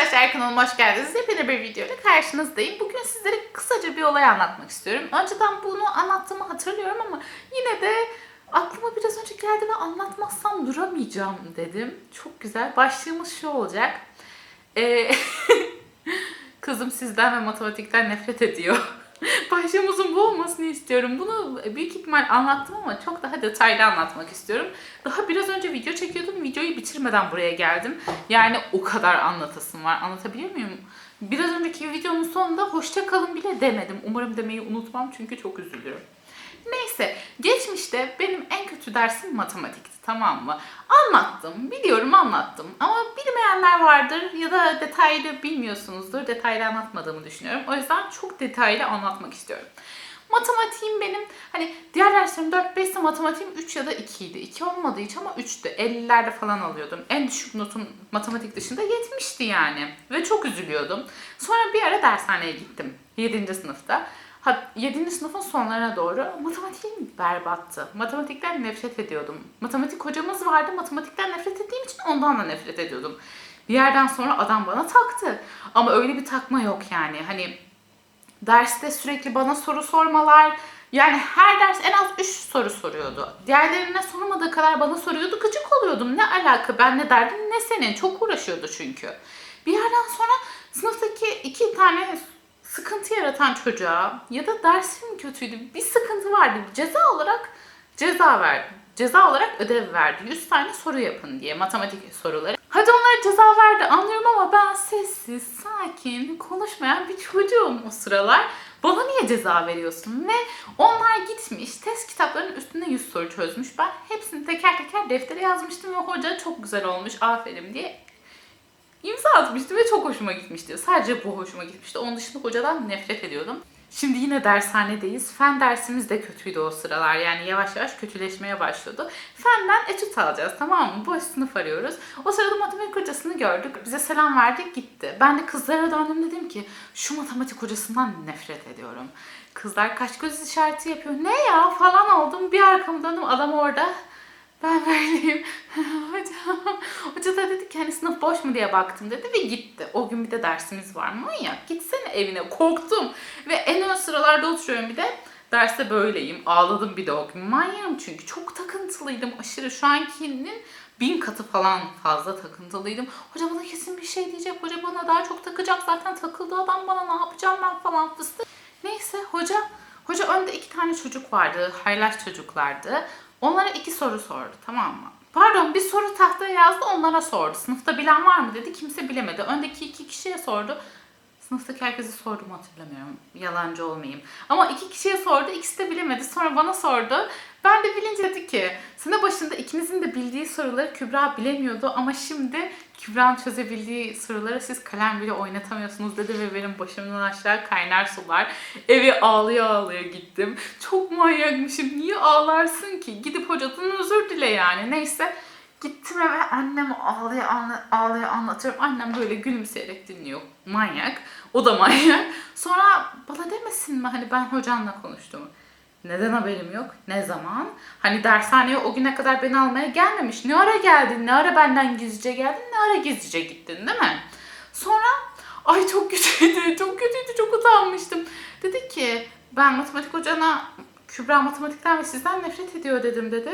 Arkadaşlar kanalıma hoş geldiniz. Yepyeni bir video ile karşınızdayım. Bugün sizlere kısaca bir olay anlatmak istiyorum. Önceden bunu anlattığımı hatırlıyorum ama yine de aklıma biraz önce geldi ve anlatmazsam duramayacağım dedim. Çok güzel. Başlığımız şu olacak. Ee, kızım sizden ve matematikten nefret ediyor. Başlığımızın bu olmasını istiyorum. Bunu büyük ihtimal anlattım ama çok daha detaylı anlatmak istiyorum. Daha biraz önce video çekiyordum. Videoyu bitirmeden buraya geldim. Yani o kadar anlatasım var. Anlatabiliyor muyum? Biraz önceki videonun sonunda hoşça kalın bile demedim. Umarım demeyi unutmam çünkü çok üzülüyorum. Neyse, geçmişte benim en kötü dersim matematikti tamam mı? Anlattım, biliyorum anlattım ama bilmeyenler vardır ya da detaylı bilmiyorsunuzdur. Detaylı anlatmadığımı düşünüyorum. O yüzden çok detaylı anlatmak istiyorum. Matematiğim benim, hani diğer derslerim 4-5 ise matematiğim 3 ya da 2 idi. 2 olmadığı hiç ama 3'tü. 50'lerde falan alıyordum. En düşük notum matematik dışında 70'ti yani. Ve çok üzülüyordum. Sonra bir ara dershaneye gittim. 7. sınıfta. Ha, 7. sınıfın sonlarına doğru matematiğim berbattı. Matematikten nefret ediyordum. Matematik hocamız vardı. Matematikten nefret ettiğim için ondan da nefret ediyordum. Bir yerden sonra adam bana taktı. Ama öyle bir takma yok yani. Hani derste sürekli bana soru sormalar. Yani her ders en az 3 soru soruyordu. Diğerlerine sormadığı kadar bana soruyordu. Gıcık oluyordum. Ne alaka ben ne derdim ne senin. Çok uğraşıyordu çünkü. Bir yerden sonra sınıftaki iki tane sıkıntı yaratan çocuğa ya da dersim kötüydü. Bir sıkıntı vardı. Ceza olarak ceza verdi. Ceza olarak ödev verdi. 100 tane soru yapın diye matematik soruları. Hadi onlara ceza verdi anlıyorum ama ben sessiz, sakin, konuşmayan bir çocuğum o sıralar. Bana niye ceza veriyorsun? Ve onlar gitmiş test kitaplarının üstüne 100 soru çözmüş. Ben hepsini teker teker deftere yazmıştım ve hoca çok güzel olmuş aferin diye imza atmıştı ve çok hoşuma gitmişti. Sadece bu hoşuma gitmişti. Onun dışında hocadan nefret ediyordum. Şimdi yine dershanedeyiz. Fen dersimiz de kötüydü o sıralar. Yani yavaş yavaş kötüleşmeye başladı. Fenden etüt alacağız tamam mı? Boş sınıf arıyoruz. O sırada matematik hocasını gördük. Bize selam verdik gitti. Ben de kızlara döndüm dedim ki şu matematik hocasından nefret ediyorum. Kızlar kaç göz işareti yapıyor. Ne ya falan oldum. Bir arkamı döndüm adam orada. Ben böyleyim. Hocam. Hoca da dedi ki hani sınıf boş mu diye baktım dedi ve gitti. O gün bir de dersimiz var. Manyak gitsene evine. Korktum. Ve en ön sıralarda oturuyorum bir de. Derste böyleyim. Ağladım bir de o gün. Manyağım çünkü. Çok takıntılıydım aşırı. Şu ankinin bin katı falan fazla takıntılıydım. Hoca bana kesin bir şey diyecek. Hoca bana daha çok takacak. Zaten takıldı adam bana ne yapacağım ben falan fıstık. Neyse hoca Hoca önde iki tane çocuk vardı. Haylaş çocuklardı. Onlara iki soru sordu tamam mı? Pardon bir soru tahtaya yazdı onlara sordu. Sınıfta bilen var mı dedi. Kimse bilemedi. Öndeki iki kişiye sordu. Sınıftaki herkese sordum hatırlamıyorum. Yalancı olmayayım. Ama iki kişiye sordu. ikisi de bilemedi. Sonra bana sordu. Ben de bilince dedi ki sene başında ikinizin de bildiği soruları Kübra bilemiyordu ama şimdi Kübra'nın çözebildiği soruları siz kalem bile oynatamıyorsunuz dedi ve benim başımdan aşağı kaynar sular. Eve ağlaya ağlaya gittim. Çok manyakmışım. Niye ağlarsın ki? Gidip hocadan özür dile yani. Neyse Gittim eve anneme ağlaya, anla, ağlaya anlatıyorum. Annem böyle gülümseyerek dinliyor. Manyak. O da manyak. Sonra bana demesin mi hani ben hocanla konuştum. Neden haberim yok? Ne zaman? Hani dershaneye o güne kadar beni almaya gelmemiş. Ne ara geldin? Ne ara benden gizlice geldin? Ne ara gizlice gittin değil mi? Sonra ay çok kötüydü, çok kötüydü, çok utanmıştım. Dedi ki ben matematik hocana Kübra matematikten ve sizden nefret ediyor dedim dedi.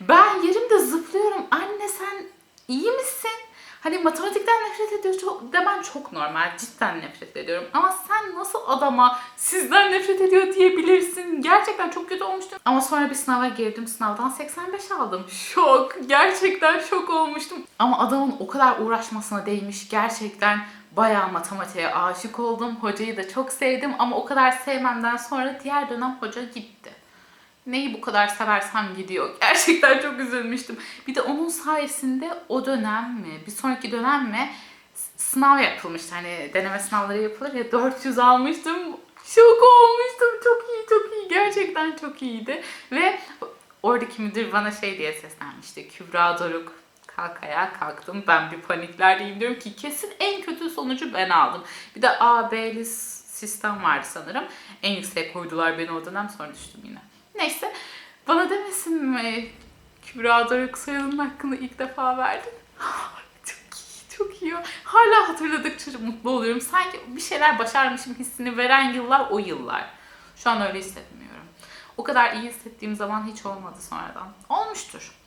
Ben yerimde zıplıyorum. Anne sen iyi misin? Hani matematikten nefret ediyor çok, demen çok normal. Cidden nefret ediyorum. Ama sen nasıl adama sizden nefret ediyor diyebilirsin. Gerçekten çok kötü olmuştum. Ama sonra bir sınava girdim. Sınavdan 85 aldım. Şok. Gerçekten şok olmuştum. Ama adamın o kadar uğraşmasına değmiş. Gerçekten bayağı matematiğe aşık oldum. Hocayı da çok sevdim ama o kadar sevmemden sonra diğer dönem hoca gitti neyi bu kadar seversem gidiyor. Gerçekten çok üzülmüştüm. Bir de onun sayesinde o dönem mi, bir sonraki dönem mi sınav yapılmıştı. Hani deneme sınavları yapılır ya 400 almıştım. Şok olmuştum. Çok iyi, çok iyi. Gerçekten çok iyiydi. Ve oradaki müdür bana şey diye seslenmişti. Kübra Doruk kalk ayağa kalktım. Ben bir paniklerdeyim diyorum ki kesin en kötü sonucu ben aldım. Bir de A, B'li sistem vardı sanırım. En yüksek koydular beni o dönem sonra düştüm yine. Neyse bana demesin mi Kübra Doruk soyadının hakkını ilk defa verdin. çok iyi, çok iyi. Hala hatırladıkça mutlu oluyorum. Sanki bir şeyler başarmışım hissini veren yıllar o yıllar. Şu an öyle hissetmiyorum. O kadar iyi hissettiğim zaman hiç olmadı sonradan. Olmuştur.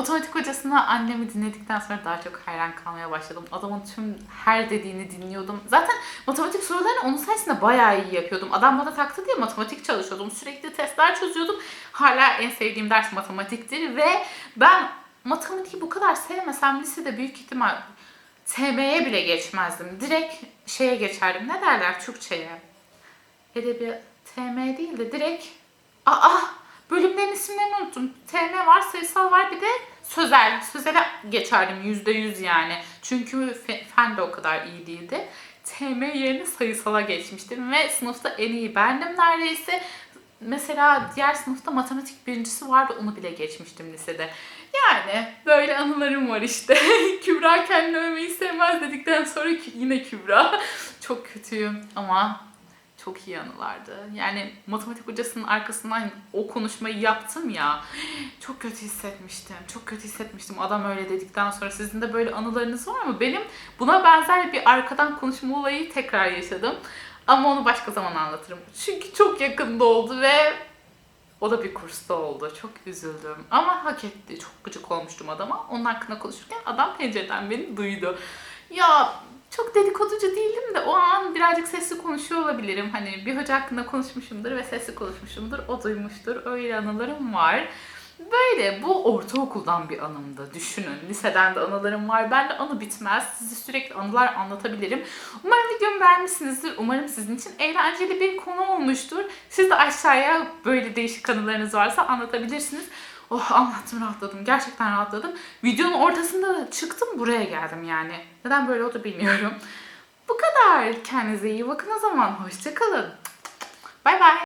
Matematik hocasına annemi dinledikten sonra daha çok hayran kalmaya başladım. Adamın tüm her dediğini dinliyordum. Zaten matematik sorularını onun sayesinde bayağı iyi yapıyordum. Adam bana taktı diye matematik çalışıyordum. Sürekli testler çözüyordum. Hala en sevdiğim ders matematiktir ve ben matematiği bu kadar sevmesem lisede büyük ihtimal TM'ye bile geçmezdim. Direkt şeye geçerdim. Ne derler Türkçe'ye? Edebiyat TM değil de direkt Aa bölümlerin isimlerini unuttum. TM var, sayısal var bir de sözel. Sözele geçerdim yüzde yüz yani. Çünkü fe- fen de o kadar iyi değildi. TM yerine sayısala geçmiştim ve sınıfta en iyi bendim neredeyse. Mesela diğer sınıfta matematik birincisi vardı onu bile geçmiştim lisede. Yani böyle anılarım var işte. Kübra kendini övmeyi sevmez dedikten sonra yine Kübra. Çok kötüyüm ama çok iyi anılardı. Yani matematik hocasının arkasından o konuşmayı yaptım ya. Çok kötü hissetmiştim. Çok kötü hissetmiştim adam öyle dedikten sonra. Sizin de böyle anılarınız var mı? Benim buna benzer bir arkadan konuşma olayı tekrar yaşadım. Ama onu başka zaman anlatırım. Çünkü çok yakında oldu ve o da bir kursta oldu. Çok üzüldüm. Ama hak etti. Çok gıcık olmuştum adama. Onun hakkında konuşurken adam pencereden beni duydu. Ya çok dedikoducu değildim de o an birazcık sesli konuşuyor olabilirim. Hani bir hoca hakkında konuşmuşumdur ve sesli konuşmuşumdur. O duymuştur. Öyle anılarım var. Böyle bu ortaokuldan bir anımdı. Düşünün. Liseden de anılarım var. Ben de anı bitmez. Size sürekli anılar anlatabilirim. Umarım videomu beğenmişsinizdir. Umarım sizin için eğlenceli bir konu olmuştur. Siz de aşağıya böyle değişik anılarınız varsa anlatabilirsiniz. Oh anlattım rahatladım. Gerçekten rahatladım. Videonun ortasında da çıktım buraya geldim yani. Neden böyle oldu bilmiyorum. Bu kadar. Kendinize iyi bakın o zaman. Hoşçakalın. Bay bay.